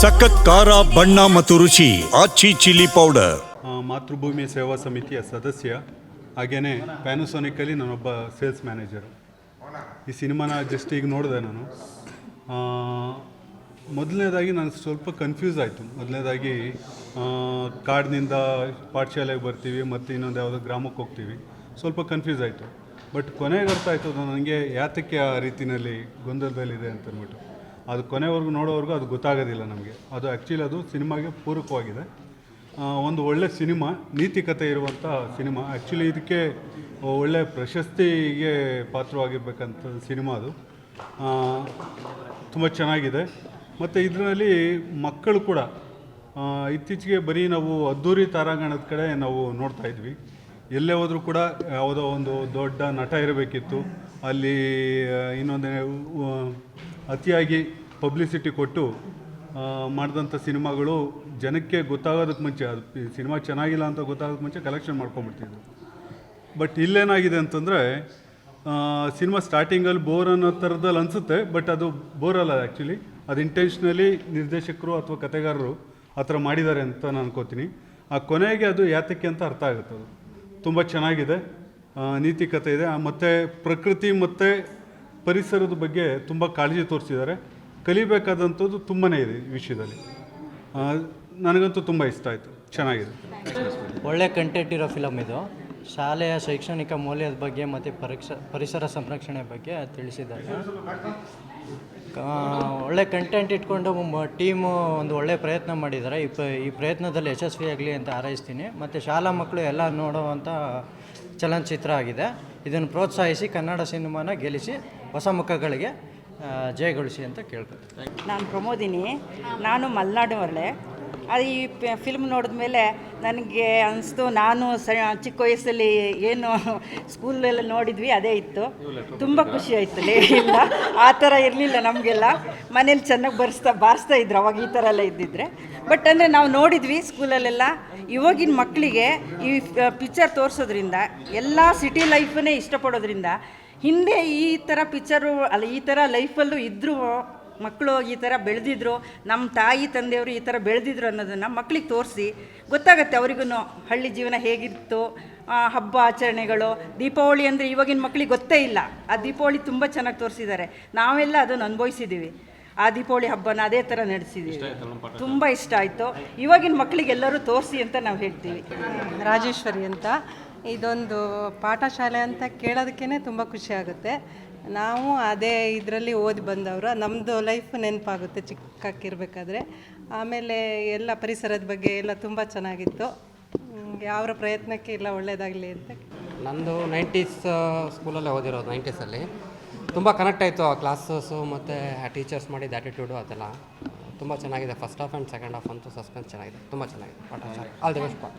ಸಖತ್ ಖಾರ, ಬಣ್ಣ ಮತ್ತು ರುಚಿ, ಆಚಿ ಚಿಲ್ಲಿ ಪೌಡರ್. ಮಾತೃಭೂಮಿ ಸೇವಾ ಸಮಿತಿಯ ಸದಸ್ಯ ಹಾಗೆಯೇ ಪ್ಯಾನಸೋನಿಕಲ್ಲಿ ನಾನೊಬ್ಬ ಸೇಲ್ಸ್ ಮ್ಯಾನೇಜರ್ ಈ ಸಿನಿಮಾನ ಜಸ್ಟ್ ಈಗ ನೋಡಿದೆ ನಾನು. ಮೊದಲನೇದಾಗಿ ನಾನು ಸ್ವಲ್ಪ ಕನ್ಫ್ಯೂಸ್ ಆಯಿತು. ಮೊದಲನೇದಾಗಿ ಕಾಡಿನಿಂದ ಪಾಠಶಾಲೆಗೆ ಬರ್ತೀವಿ, ಮತ್ತು ಇನ್ನೊಂದು ಯಾವುದೋ ಗ್ರಾಮಕ್ಕೆ ಹೋಗ್ತೀವಿ. ಸ್ವಲ್ಪ ಕನ್ಫ್ಯೂಸ್ ಆಯಿತು. ಬಟ್ ಕೊನೆಗೆ ಅರ್ಥ ಆಯಿತು ನನಗೆ ಯಾತಕ್ಕೆ ಆ ರೀತಿಯಲ್ಲಿ ಗೊಂದಲದಲ್ಲಿದೆ ಅಂತ ಅಂದ್ಬಿಟ್ಟು. ಅದು ಕೊನೆವರೆಗೂ ನೋಡೋವರೆಗೂ ಅದು ಗೊತ್ತಾಗೋದಿಲ್ಲ ನಮಗೆ. ಅದು ಆ್ಯಕ್ಚುಲಿ ಅದು ಸಿನಿಮಾಗೆ ಪೂರಕವಾಗಿದೆ. ಒಂದು ಒಳ್ಳೆ ಸಿನಿಮಾ, ನೀತಿ ಕಥೆ ಇರುವಂಥ ಸಿನಿಮಾ. ಆ್ಯಕ್ಚುಲಿ ಇದಕ್ಕೆ ಒಳ್ಳೆ ಪ್ರಶಸ್ತಿಗೆ ಪಾತ್ರವಾಗಿರ್ಬೇಕಂತ ಸಿನಿಮಾ ಅದು. ತುಂಬ ಚೆನ್ನಾಗಿದೆ. ಮತ್ತು ಇದರಲ್ಲಿ ಮಕ್ಕಳು ಕೂಡ ಇತ್ತೀಚೆಗೆ ಬರೀ ನಾವು ಅದ್ದೂರಿ ತಾರಾಗಣದ ಕಡೆ ನಾವು ನೋಡ್ತಾ ಇದ್ವಿ. ಎಲ್ಲೇ ಹೋದರೂ ಕೂಡ ಯಾವುದೋ ಒಂದು ದೊಡ್ಡ ನಟ ಇರಬೇಕಿತ್ತು. ಅಲ್ಲಿ ಇನ್ನೊಂದು ಅತಿಯಾಗಿ ಪಬ್ಲಿಸಿಟಿ ಕೊಟ್ಟು ಮಾಡಿದಂಥ ಸಿನಿಮಾಗಳು ಜನಕ್ಕೆ ಗೊತ್ತಾಗೋದಕ್ಕೆ ಮುಂಚೆ, ಅದು ಸಿನಿಮಾ ಚೆನ್ನಾಗಿಲ್ಲ ಅಂತ ಗೊತ್ತಾಗೋದಕ್ಕೆ ಮುಂಚೆ ಕಲೆಕ್ಷನ್ ಮಾಡ್ಕೊಂಬಿಡ್ತಿದ್ರು ಬಟ್ ಇಲ್ಲೇನಾಗಿದೆ ಅಂತಂದರೆ ಸಿನಿಮಾ ಸ್ಟಾರ್ಟಿಂಗಲ್ಲಿ ಬೋರ್ ಅನ್ನೋ ಥರದಲ್ಲಿ ಅನಿಸುತ್ತೆ ಬಟ್ ಅದು ಬೋರ್ ಅಲ್ಲ ಆ್ಯಕ್ಚುಲಿ ಅದು ಇಂಟೆನ್ಷನಲಿ ನಿರ್ದೇಶಕರು ಅಥವಾ ಕತೆಗಾರರು ಆ ಥರ ಮಾಡಿದ್ದಾರೆ ಅಂತ ನಾನು ಅನ್ಕೋತೀನಿ. ಆ ಕೊನೆಗೆ ಅದು ಯಾತಕ್ಕೆ ಅಂತ ಅರ್ಥ ಆಗುತ್ತೆ ಅದು. ತುಂಬ ಚೆನ್ನಾಗಿದೆ ನೀತಿ ಕಥೆ ಇದೆ ಮತ್ತು ಪ್ರಕೃತಿ ಮತ್ತು ಪರಿಸರದ ಬಗ್ಗೆ ತುಂಬ ಕಾಳಜಿ ತೋರಿಸಿದ್ದಾರೆ. ಕಲಿಬೇಕಾದಂಥದ್ದು ತುಂಬಾ ಇದೆ ಈ ವಿಷಯದಲ್ಲಿ. ನನಗಂತೂ ತುಂಬ ಇಷ್ಟ ಆಯಿತು. ಚೆನ್ನಾಗಿದೆ. ಒಳ್ಳೆ ಕಂಟೆಂಟ್ ಇರೋ ಫಿಲಮ್ ಇದು. ಶಾಲೆಯ ಶೈಕ್ಷಣಿಕ ಮೌಲ್ಯದ ಬಗ್ಗೆ ಮತ್ತು ಪರೀಕ್ಷ, ಪರಿಸರ ಸಂರಕ್ಷಣೆ ಬಗ್ಗೆ ತಿಳಿಸಿದ್ದಾರೆ. ಒಳ್ಳೆ ಕಂಟೆಂಟ್ ಇಟ್ಕೊಂಡು ಟೀಮು ಒಂದು ಒಳ್ಳೆ ಪ್ರಯತ್ನ ಮಾಡಿದ್ದಾರೆ. ಈ ಪ, ಈ ಪ್ರಯತ್ನದಲ್ಲಿ ಯಶಸ್ವಿಯಾಗಲಿ ಅಂತ ಹಾರೈಸ್ತೀನಿ. ಮತ್ತು ಶಾಲಾ ಮಕ್ಕಳು ಎಲ್ಲ ನೋಡುವಂಥ ಚಲನಚಿತ್ರ ಆಗಿದೆ. ಇದನ್ನು ಪ್ರೋತ್ಸಾಹಿಸಿ ಕನ್ನಡ ಸಿನಿಮಾನ ಗೆಲ್ಲಿಸಿ ಹೊಸ ಮುಖಗಳಿಗೆ ಜಯಗೊಳಿಸಿ ಅಂತ ಕೇಳ್ಕೊತೀನಿ. ನಾನು ಪ್ರಮೋದಿನಿ. ನಾನು ಮಲೆನಾಡಿನವರಳೆ ಅದು ಈ ಫಿಲ್ಮ್ ನೋಡಿದ ಮೇಲೆ ನನಗೆ ಅನಿಸ್ತು, ನಾನು ಸ, ಚಿಕ್ಕ ವಯಸ್ಸಲ್ಲಿ ಏನು ಸ್ಕೂಲೆಲ್ಲ ನೋಡಿದ್ವಿ, ಅದೇ ಇತ್ತು. ತುಂಬ ಖುಷಿ ಆಯಿತು ಇಲ್ಲ ಆ ಥರ ಇರಲಿಲ್ಲ ನಮಗೆಲ್ಲ. ಮನೇಲಿ ಚೆನ್ನಾಗಿ ಬರ್ಸ್ತಾ, ಬಾರಿಸ್ತಾ ಇದ್ರು, ಅವಾಗ ಈ ಥರ ಎಲ್ಲ ಇದ್ದಿದ್ರೆ. ಬಟ್ ಅಂದರೆ ನಾವು ನೋಡಿದ್ವಿ ಸ್ಕೂಲಲ್ಲೆಲ್ಲ, ಇವಾಗಿನ ಮಕ್ಕಳಿಗೆ ಈ ಪಿಕ್ಚರ್ ತೋರಿಸೋದ್ರಿಂದ, ಎಲ್ಲ ಸಿಟಿ ಲೈಫನ್ನೇ ಇಷ್ಟಪಡೋದ್ರಿಂದ ಹಿಂದೆ ಈ ಥರ ಪಿಕ್ಚರು ಅಲ್ಲ ಈ ಥರ ಲೈಫಲ್ಲೂ ಇದ್ದರೂ ಮಕ್ಕಳು ಈ ಥರ ಬೆಳೆದಿದ್ರು ನಮ್ಮ ತಾಯಿ ತಂದೆಯವರು ಈ ಥರ ಬೆಳೆದಿದ್ರು ಅನ್ನೋದನ್ನು ಮಕ್ಕಳಿಗೆ ತೋರಿಸಿ ಗೊತ್ತಾಗತ್ತೆ ಅವರಿಗೂ ಹಳ್ಳಿ ಜೀವನ ಹೇಗಿತ್ತು ಆ, ಹಬ್ಬ ಆಚರಣೆಗಳು ದೀಪಾವಳಿ ಅಂದರೆ ಇವಾಗಿನ ಮಕ್ಕಳಿಗೆ ಗೊತ್ತೇ ಇಲ್ಲ. ಆ ದೀಪಾವಳಿ ತುಂಬ ಚೆನ್ನಾಗಿ ತೋರಿಸಿದ್ದಾರೆ ನಾವೆಲ್ಲ ಅದನ್ನು ಅನುಭವಿಸಿದ್ದೀವಿ ಆ ದೀಪಾವಳಿ ಹಬ್ಬನ ಅದೇ ಥರ ನಡೆಸಿದ್ದೀವಿ ತುಂಬ ಇಷ್ಟ ಆಯಿತು. ಇವಾಗಿನ ಮಕ್ಕಳಿಗೆಲ್ಲರೂ ತೋರಿಸಿ ಅಂತ ನಾವು ಹೇಳ್ತೀವಿ. ರಾಜೇಶ್ವರಿ ಅಂತ. ಇದೊಂದು ಪಾಠಶಾಲೆ ಅಂತ ಕೇಳೋದಕ್ಕೇ ತುಂಬ ಖುಷಿ ಆಗುತ್ತೆ. ನಾವು ಅದೇ ಇದರಲ್ಲಿ ಓದಿ ಬಂದವರು. ನಮ್ಮದು ಲೈಫ್ ನೆನಪಾಗುತ್ತೆ ಚಿಕ್ಕಕ್ಕಿರಬೇಕಾದ್ರೆ. ಆಮೇಲೆ ಎಲ್ಲ ಪರಿಸರದ ಬಗ್ಗೆ ಎಲ್ಲ ತುಂಬ ಚೆನ್ನಾಗಿತ್ತು. ಯಾವ ಪ್ರಯತ್ನಕ್ಕೆ ಇಲ್ಲ ಒಳ್ಳೆಯದಾಗಲಿ ಅಂತ ನಂದು ನೈಂಟೀಸ್ ಸ್ಕೂಲಲ್ಲೇ ಓದಿರೋದು ನೈಂಟೀಸಲ್ಲಿ ತುಂಬ ಕನೆಕ್ಟ್ ಆಯಿತು ಆ ಕ್ಲಾಸಸ್ಸು ಮತ್ತು ಆ ಟೀಚರ್ಸ್ ಮಾಡಿದ ಆ್ಯಟಿಟ್ಯೂಡು ಅದೆಲ್ಲ. ತುಂಬ ಚೆನ್ನಾಗಿದೆ. First half and second half ಅಂತೂ ಸಸ್ಪೆನ್ಸ್ ಚೆನ್ನಾಗಿದೆ. ತುಂಬ ಚೆನ್ನಾಗಿದೆ. ಪಾಠ ಆಲ್ ದಿ ಬೆಸ್ಟ್ ಪಾಠ